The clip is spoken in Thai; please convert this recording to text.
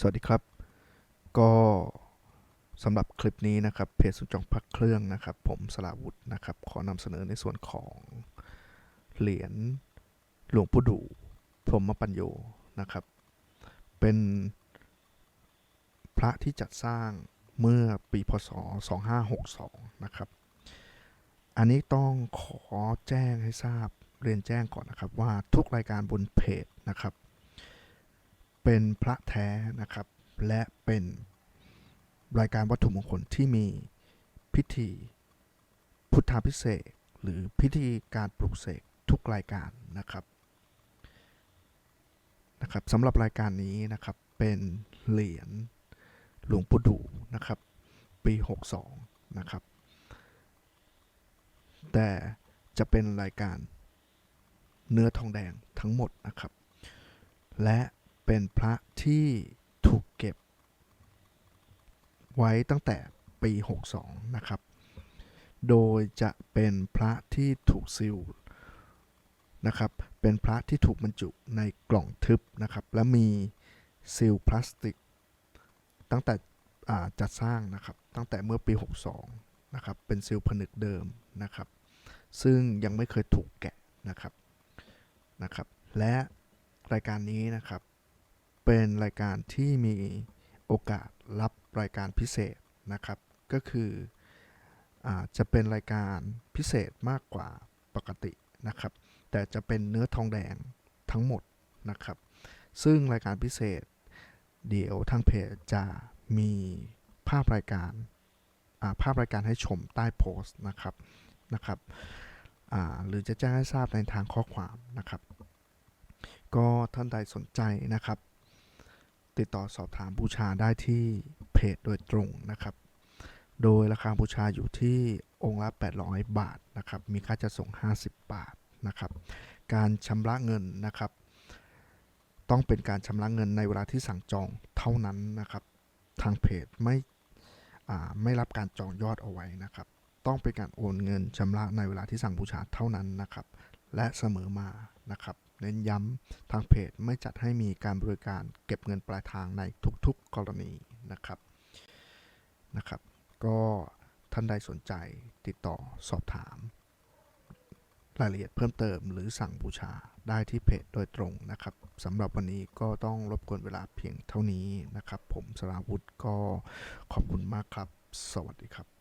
สวัสดีครับ ก็สำหรับคลิปนี้นะครับเพจสุจองพักเครื่องนะครับ ผมสลาวุธนะครับ ขอนำเสนอในส่วนของเหรียญหลวงปู่ดูพรหมปัญโยนะครับ เป็นพระที่จัดสร้างเมื่อปีพศ 2562 นะครับ อันนี้ต้องขอแจ้งให้ทราบเรียนแจ้งก่อนนะครับว่าทุกรายการบนเพจนะครับ เป็นพระแท้นะครับ และเป็นรายการวัตถุมงคลที่มีพิธีพุทธาพิเศษหรือพิธีการปลุกเสกทุกรายการนะครับนะครับสำหรับรายการนี้นะครับเป็นเหรียญหลวงปู่ดูนะครับปี 62 นะครับ แต่จะเป็นรายการเนื้อทองแดงทั้งหมดนะครับ และ เป็นพระที่ถูกเก็บไว้ตั้งแต่ปี 62 นะครับ โดยจะเป็นพระที่ถูกซิลนะครับ เป็นพระที่ถูกบรรจุในกล่องทึบนะครับ และมีซิลพลาสติก ตั้งแต่จัดสร้างนะครับ ตั้งแต่เมื่อปี 62 นะครับ เป็นซิลผนึกเดิมนะครับ ซึ่งยังไม่เคยถูกแกะนะครับ นะครับ และรายการนี้นะครับ เป็นรายการที่มีโอกาสรับรายการพิเศษนะครับ ก็คืออาจะเป็นรายการพิเศษมากกว่าปกตินะครับ แต่จะเป็นเนื้อทองแดงทั้งหมดนะครับ ซึ่งรายการพิเศษ เดี๋ยวทางเพจจะมีภาพรายการาภาพรายการให้ชมใต้โพสต์นะครับนะครับหรือจะแจ้งให้ทราบในทางข้อความนะครับ ก็ท่านใดสนใจนะครับ ติดต่อสอบถามบูชาได้ที่เพจโดยตรงนะครับ โดยราคาบูชาอยู่ที่องค์ละ 800 บาทนะครับ มีค่าจะส่ง 50 บาทนะครับ การชำระเงินนะครับ ต้องเป็นการชำระเงินในเวลาที่สั่งจองเท่านั้นนะครับ ทางเพจไม่ไม่รับการจองยอดเอาไว้นะครับ ต้องเป็นการโอนเงินชำระในเวลาที่สั่งบูชาเท่านั้นนะครับ และเสมอมา นะครับ เน้นย้ำทางเพจไม่จัดให้มีการบริการเก็บเงินปลายทางในทุกๆ กรณีนะครับนะครับ ก็ท่านใดสนใจติดต่อสอบถาม รายละเอียดเพิ่มเติมหรือสั่งบูชาได้ที่เพจโดยตรงนะครับสำหรับวันนี้ก็ต้องรบกวนเวลาเพียงเท่านี้นะครับ ผมสราวุธก็ขอบคุณมากครับ สวัสดีครับ